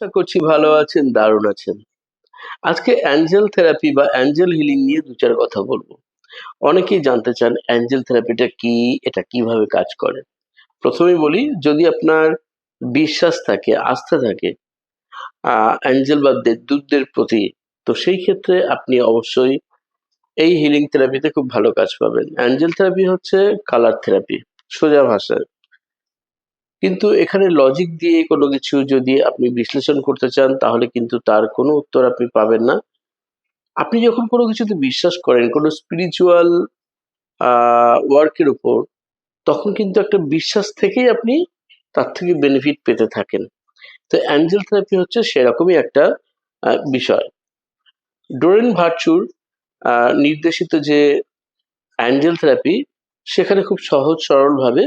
আশা করছি ভালো আছেন, দারুণ আছেন। আজকে অ্যাঞ্জেল থেরাপি বা অ্যাঞ্জেল হিলিং নিয়ে দু চার কথা বলব। অনেকেই জানতে চান অ্যাঞ্জেল থেরাপিটা কি, এটা কীভাবে কাজ করে? প্রথমেই বলি, যদি আপনার বিশ্বাস থাকে, আস্থা থাকে অ্যাঞ্জেল বা দেবদূতদের প্রতি, তো সেই ক্ষেত্রে আপনি অবশ্যই এই হিলিং থেরাপিতে খুব ভালো কাজ পাবেন। অ্যাঞ্জেল থেরাপি হচ্ছে কালার থেরাপি, সোজা ভাষায়। কিন্তু এখানে লজিক দিয়ে কোনো কিছু যদি আপনি বিশ্লেষণ করতে চান, তাহলে কিন্তু তার কোনো উত্তর আপনি পাবেন না। আপনি যখন কোনো কিছুতে বিশ্বাস করেন, কোনো স্পিরিচুয়াল ওয়ার্কের উপর, তখন কিন্তু একটা বিশ্বাস থেকেই আপনি তার থেকে বেনিফিট পেতে থাকেন। তো অ্যাঞ্জেল থেরাপি হচ্ছে সেরকমই একটা বিষয়। ডোরেন ভার্চুর নির্দেশিত যে অ্যাঞ্জেল থেরাপি সেখানে খুব সহজ সরলভাবে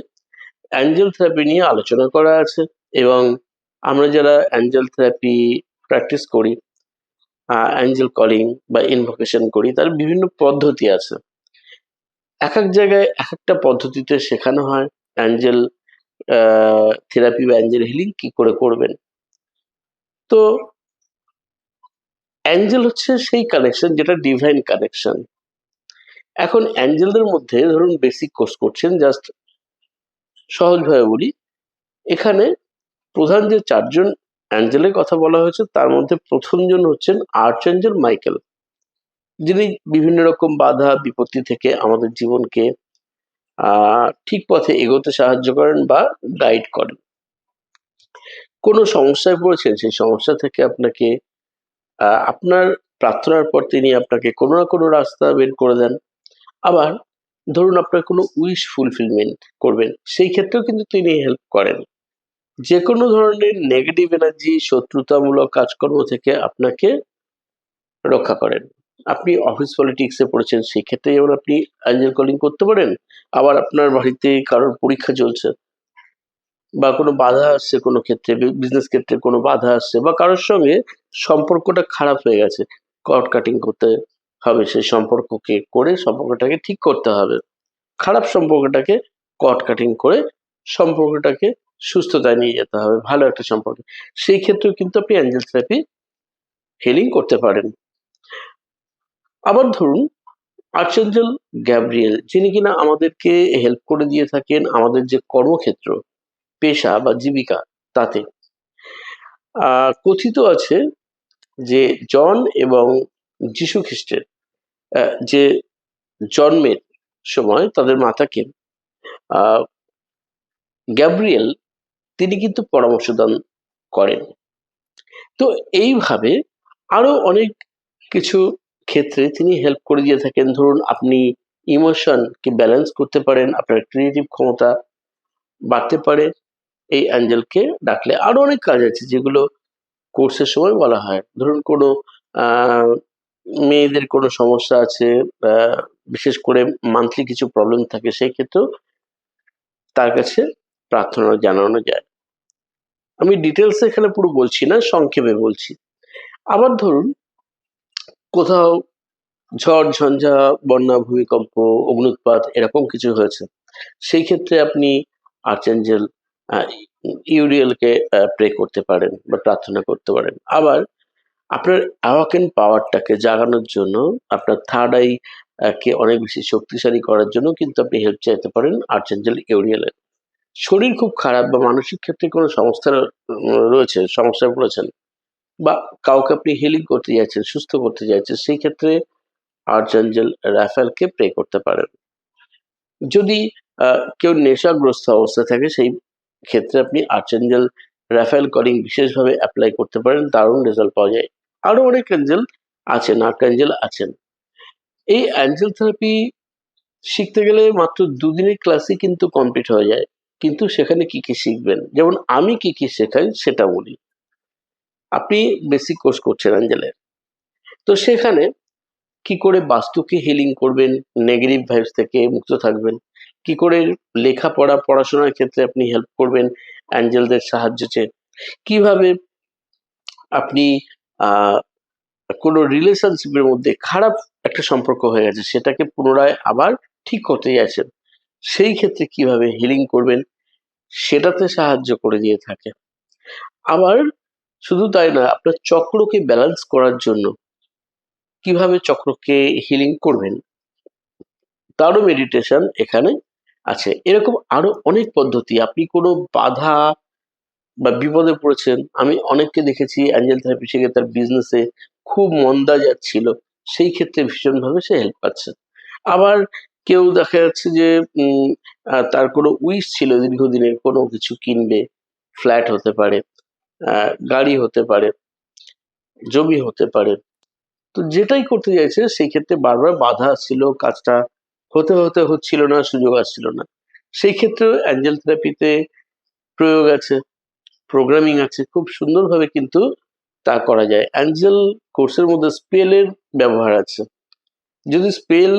অ্যাঞ্জেল থেরাপি নিয়ে আলোচনা করা আছে এবং আমরা যারা অ্যাঞ্জেল থেরাপি প্র্যাকটিস করি অ্যাঞ্জেল কলিং বা ইনভোকেশন করি, তার বিভিন্ন পদ্ধতি আছে। এক এক জায়গায় এক একটা পদ্ধতিতে শেখানো হয় অ্যাঞ্জেল থেরাপি বা অ্যাঞ্জেল হিলিং কি করে করবেন। তো অ্যাঞ্জেল হচ্ছে সেই কানেকশন যেটা ডিভাইন কানেকশন এখন অ্যাঞ্জেলদের মধ্যে ধরুন বেসিক কোর্স করছেন জাস্ট সহজভাবে বলি, এখানে প্রধান যে চারজন অ্যাঞ্জেলের কথা বলা হয়েছে, তার মধ্যে প্রথমজন হচ্ছেন আর্চ অ্যাঞ্জেল মাইকেল। যিনি বিভিন্ন রকম বাধা, বিপত্তি থেকে আমাদের জীবনকে ঠিক পথে এগোতে সাহায্য করেন বা গাইড করেন। কোনো সমস্যায় পড়েছেন, সেই সমস্যা থেকে আপনাকে আপনার প্রার্থনার পর তিনি আপনাকে কোনো না কোনো রাস্তা বের করে দেন। আবার ধরুন আপনার কোনো উইশ ফুলফিলমেন্ট করবেন, সেই ক্ষেত্রেও কিন্তু তিনি হেল্প করেন। যে কোনো ধরনের নেগেটিভ এনার্জি শত্রুতামূলক কাজকর্ম থেকে আপনাকে রক্ষা করেন। আপনি অফিস পলিটিক্সে পড়েছেন, সেই ক্ষেত্রে যেমন আপনি অ্যাঞ্জেল কলিং করতে পারেন, আবার আপনার বাড়িতে কারোর পরীক্ষা চলছে বা কোনো বাধা আসছে কোনো ক্ষেত্রে বিজনেস ক্ষেত্রে কোনো বাধা আসছে বা কারোর সঙ্গে সম্পর্কটা খারাপ হয়ে গেছে কট কাটিং করতে হবে সেই সম্পর্ককে করে সম্পর্কটাকে ঠিক করতে হবে। খারাপ সম্পর্কটাকে কট কাটিং করে সম্পর্কটাকে সুস্থতায় নিয়ে যেতে হবে, ভালো একটা সম্পর্কে। সেই ক্ষেত্রেও কিন্তু আপনি অ্যাঞ্জেল থেরাপি হিলিং করতে পারেন। আবার ধরুন আর্চেঞ্জেল গ্যাব্রিয়েল যিনি কিনা আমাদেরকে হেল্প করে দিয়ে থাকেন আমাদের যে কর্মক্ষেত্র, পেশা বা জীবিকা তাতে। কথিত আছে যে জন এবং যীশু খ্রিস্টের যে জন্মের সময় তাদের মাতাকে গ্যাব্রিয়েল, তিনি কিন্তু পরামর্শ দান করেন। তো এইভাবে আরও অনেক কিছু ক্ষেত্রে তিনি হেল্প করে দিয়ে থাকেন। ধরুন, আপনি ইমোশনকে ব্যালেন্স করতে পারেন, আপনার ক্রিয়েটিভ ক্ষমতা বাড়তে পারে। এই অ্যাঞ্জেলকে ডাকলে আরও অনেক কাজ আছে যেগুলো কোর্সের সময় বলা হয়। ধরুন, কোনো মেয়েদের কোনো সমস্যা আছে বিশেষ করে মান্থলি কিছু প্রবলেম থাকে, সেই ক্ষেত্রেও তার কাছে প্রার্থনা জানানো যায়। আমি ডিটেলস এখানে পুরো বলছি না, সংক্ষেপে বলছি। আবার ধরুন, কোথাও ঝড়, ঝঞ্ঝা, বন্যা, ভূমিকম্প অগ্নুৎপাত এরকম কিছু হয়েছে, সেই ক্ষেত্রে আপনি আর্চেঞ্জেল ইউরিয়েলকে প্রে করতে পারেন বা প্রার্থনা করতে পারেন। আবার আপনার অ্যাওয়াকেন পাওয়ারটাকে জাগানোর জন্য, আপনার থার্ড আই কে অনেক বেশি শক্তিশালী করার জন্য কিন্তু আপনি হেল্প চাইতে পারেন আর্চেঞ্জেল ইউরিয়েলের শরীর খুব খারাপ বা মানসিক ক্ষেত্রে কোনো সমস্যা রয়েছে, সমস্যায় পড়েছেন বা কাউকে আপনি হিলিং করতে চাইছেন সুস্থ করতে চাইছেন সেই ক্ষেত্রে আর্চেঞ্জেল রাফেলকে প্রে করতে পারেন। যদি কেউ নেশাগ্রস্ত অবস্থায় থাকে, সেই ক্ষেত্রে আপনি আর্চেঞ্জেল রাফেল কলিং বিশেষভাবে অ্যাপ্লাই করতে পারেন, দারুণ রেজাল্ট পাওয়া যায়। আরও অনেক অ্যাঞ্জেল আছেন আর্কাঞ্জেল আছেন। এই অ্যাঞ্জেল থেরাপি শিখতে গেলে মাত্র দুদিনের ক্লাসই কিন্তু কমপ্লিট হয়ে যায়। কিন্তু সেখানে কি কি শিখবেন? যেমন আমি কি কি শেখাই সেটা বলি। আপনি বেসিক কোর্স করছেন অ্যাঞ্জেলের তো সেখানে কি করে বাস্তুকে হিলিং করবেন নেগেটিভ ভাইবস থেকে মুক্ত থাকবেন, কি করে লেখাপড়া, পড়াশোনার ক্ষেত্রে আপনি হেল্প করবেন অ্যাঞ্জেলদের সাহায্য চেয়ে, কীভাবে আপনি কোনো রিলেশনশিপের মধ্যে খারাপ একটা সম্পর্ক হয়ে গেছে, সেটাকে পুনরায় আবার ঠিক করতে যাচ্ছেন সেই ক্ষেত্রে কীভাবে হিলিং করবেন, সেটাতে সাহায্য করে দিয়ে থাকে। আবার শুধু তাই না, আপনার চক্রকে ব্যালেন্স করার জন্য কীভাবে চক্রকে হিলিং করবেন, তারও মেডিটেশন এখানে আছে। এরকম আরও অনেক পদ্ধতি, আপনি কোনো বাধা বা বিপদে পড়েছেন, আমি অনেককে দেখেছি অ্যাঞ্জেল থেরাপি শিখে তার বিজনেসে খুব মন্দা যাচ্ছিল সেই ক্ষেত্রে ভীষণভাবে সে হেল্প পাচ্ছে। আবার কেউ দেখা যাচ্ছে যে তার কোনো উইশ ছিল দীর্ঘদিনের, কোনো কিছু কিনবে ফ্ল্যাট হতে পারে গাড়ি হতে পারে, জমি হতে পারে, তো যেটাই করতে চাইছে, সেই ক্ষেত্রে বারবার বাধা আসছিল, কাজটা হতে হতে হচ্ছিল না, সুযোগ আসছিল না। সেই ক্ষেত্রে অ্যাঞ্জেল থেরাপিতে প্রয়োগ আছে। প্রোগ্রামিং আছে, খুব সুন্দরভাবে কিন্তু তা করা যায়। অ্যাঞ্জেল কোর্সের মধ্যে স্পেলের ব্যবহার আছে। যদি স্পেল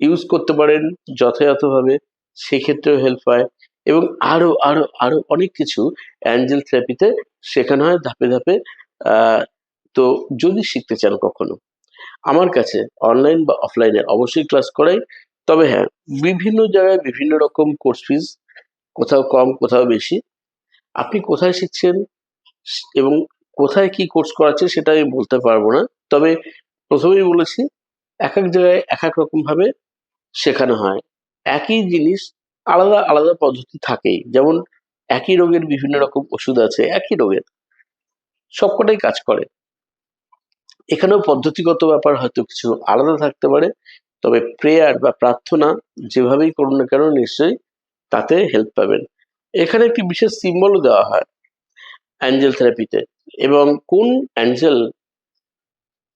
ইউজ করতে পারেন যথাযথভাবে সেক্ষেত্রেও হেল্প হয় এবং আরও আরও আরও অনেক কিছু অ্যাঞ্জেল থেরাপিতে শেখানো হয় ধাপে ধাপে তো যদি শিখতে চান কখনো, আমার কাছে অনলাইন বা অফলাইনে অবশ্যই ক্লাস করাই। তবে হ্যাঁ বিভিন্ন জায়গায় বিভিন্ন রকম কোর্স ফিস কোথাও কম, কোথাও বেশি। আপনি কোথায় শিখছেন এবং কোথায় কি কোর্স করাচ্ছে সেটা আমি বলতে পারব না। তবে প্রথমেই বলেছি, এক এক জায়গায় এক এক রকম ভাবে শেখানো হয়। একই জিনিস আলাদা আলাদা পদ্ধতি থাকেই। যেমন একই রোগের বিভিন্ন রকম ওষুধ আছে, একই রোগের। সবকটাই কাজ করে। এখানেও পদ্ধতিগত ব্যাপার হয়তো কিছু আলাদা থাকতে পারে, তবে প্রেয়ার বা প্রার্থনা যেভাবেই করুন না কেন, নিশ্চয়ই তাতে হেল্প পাবেন। এখানে একটি বিশেষ সিম্বলও দেওয়া হয় অ্যাঞ্জেল থেরাপিতে এবং কোন অ্যাঞ্জেল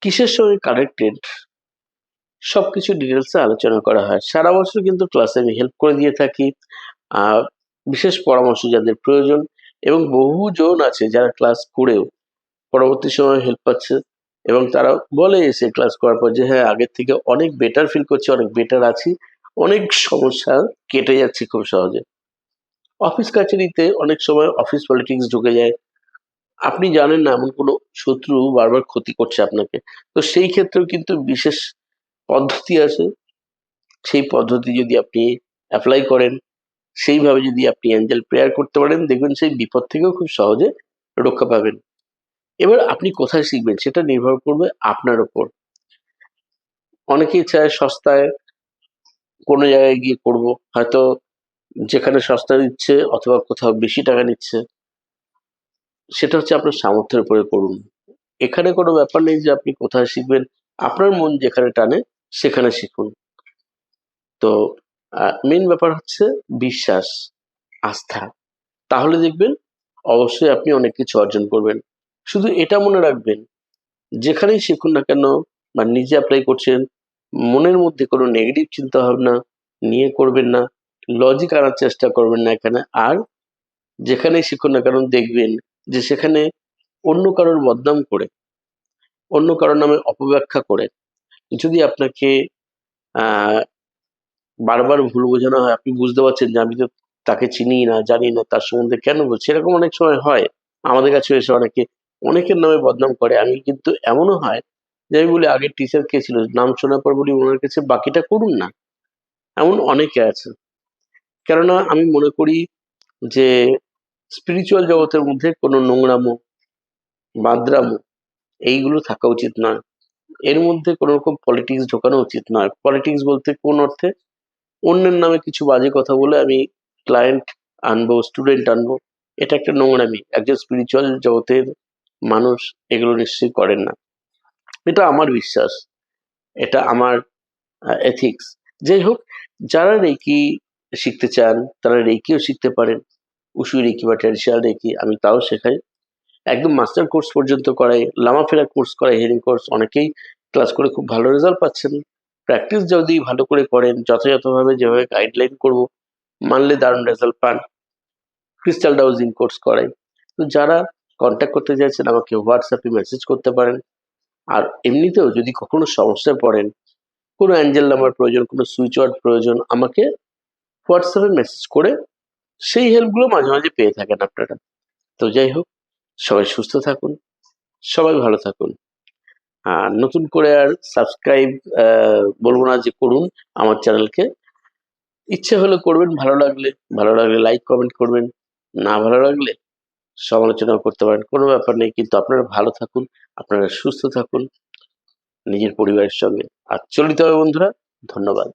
কিসের সঙ্গে কানেক্টেড সবকিছু ডিটেলসে আলোচনা করা হয়। সারা বছর কিন্তু ক্লাসে আমি হেল্প করে দিয়ে থাকি বিশেষ পরামর্শ যাদের প্রয়োজন, এবং বহুজন আছে যারা ক্লাস করেও পরবর্তী সময় হেল্প পাচ্ছে, এবং তারা বলে এসে ক্লাস করার পর যে হ্যাঁ আগের থেকে অনেক বেটার ফিল করছি, অনেক বেটার আছি। অনেক সমস্যা কেটে যাচ্ছে খুব সহজে। অফিস কাছারিতে অনেক সময় অফিস পলিটিক্স ঢুকে যায়। আপনি জানেন না এমন কোনো শত্রু বারবার ক্ষতি করছে আপনাকে। তো সেই ক্ষেত্রেও কিন্তু বিশেষ পদ্ধতি আছে। সেই পদ্ধতি যদি আপনি অ্যাপ্লাই করেন, সেইভাবে যদি আপনি অ্যাঞ্জেল প্রেয়ার করতে পারেন, দেখবেন সেই বিপদ থেকেও খুব সহজে রক্ষা পাবেন। এবার আপনি কোথায় শিখবেন সেটা নির্ভর করবে আপনার ওপর। অনেকেই চায় সস্তায় কোনো জায়গায় গিয়ে করব, হয়তো যেখানে সস্তা দিচ্ছে অথবা কোথাও বেশি টাকা নিচ্ছে, সেটা হচ্ছে আপনার সামর্থ্যের উপরে করুন এখানে কোনো ব্যাপার নেই যে আপনি কোথায় শিখবেন, আপনার মন যেখানে টানে সেখানে শিখুন। তো মেন ব্যাপার হচ্ছে বিশ্বাস, আস্থা। তাহলে দেখবেন অবশ্যই আপনি অনেক কিছু অর্জন করবেন। শুধু এটা মনে রাখবেন, যেখানেই শিখুন না কেন বা নিজে অ্যাপ্লাই করছেন, মনের মধ্যে কোনো নেগেটিভ চিন্তা ভাবনা নিয়ে করবেন না। লজিক আনার চেষ্টা করবেন না এখানে। আর যেখানেই শিখুন না কারণ দেখবেন যে সেখানে অন্য কারোর বদনাম করে, অন্য কারোর নামে অপব্যাখ্যা করে। যদি আপনাকে বারবার ভুল বোঝানো হয়, আপনি বুঝতে পারছেন যে আমি তো তাকে চিনি না, জানি না, তার সম্বন্ধে কেন বলছি? এরকম অনেক সময় হয়। আমাদের কাছে এসে অনেকে, অনেকের নামে বদনাম করে। আমি কিন্তু এমনও হয় যে আমি বলি, আগের টিচার কে ছিল? নাম শোনার পর বলি, ওনার কাছে বাকিটা করুন না। এমন অনেকে আছে। কেননা আমি মনে করি যে স্পিরিচুয়াল জগতের মধ্যে কোনো নোংরামো, বাদরামো এইগুলো থাকা উচিত নয় এর মধ্যে কোনো রকম পলিটিক্স ঢোকানো উচিত নয় পলিটিক্স বলতে কোন অর্থে? অন্যের নামে কিছু বাজে কথা বলে আমি ক্লায়েন্ট আনব স্টুডেন্ট আনব, এটা একটা নোংরামি। একজন স্পিরিচুয়াল জগতের মানুষ এগুলো নিশ্চয়ই করেন না। এটা আমার বিশ্বাস। এটা আমার এথিক্স যাই হোক, যারা রেকি শিখতে চান, তারা রেকিও শিখতে পারেন। উসু রেকি বা ট্র্যাডিশনাল রেকি আমি তাও শেখাই। একদম মাস্টার কোর্স পর্যন্ত করাই লামাফেরা কোর্স করাই হিলিং কোর্স অনেকেই ক্লাস করে খুব ভালো রেজাল্ট পাচ্ছেন। প্র্যাকটিস যদি ভালো করে করেন, যথাযথভাবে যেভাবে গাইডলাইন করব, মানলে দারুণ রেজাল্ট পান। ক্রিস্টাল ডাউজিং কোর্স করাই। তো যারা কন্ট্যাক্ট করতে চাইছেন, আমাকে হোয়াটসঅ্যাপে মেসেজ করতে পারেন। আর এমনিতেও যদি কখনো সমস্যায় পড়েন, কোনো অ্যাঞ্জেল নাম্বার প্রয়োজন, কোনো সুইচ ওয়ার্ড প্রয়োজন, আমাকে হোয়াটসঅ্যাপে মেসেজ করে সেই হেল্পগুলো মাঝে মাঝে পেয়ে থাকেন আপনারা। তো যাই হোক, সবাই সুস্থ থাকুন, সবাই ভালো থাকুন। আর নতুন করে আর সাবস্ক্রাইব বলব না যে করুন, আমার চ্যানেলকে ইচ্ছে হলে করবেন, ভালো লাগলে ভালো লাগলে লাইক কমেন্ট করবেন, না ভালো লাগলে সমালোচনাও করতে পারেন, কোনো ব্যাপার নেই, কিন্তু আপনারা ভালো থাকুন, আপনারা সুস্থ থাকুন, নিজের পরিবারের সঙ্গে। আর চলিত হবে বন্ধুরা, ধন্যবাদ।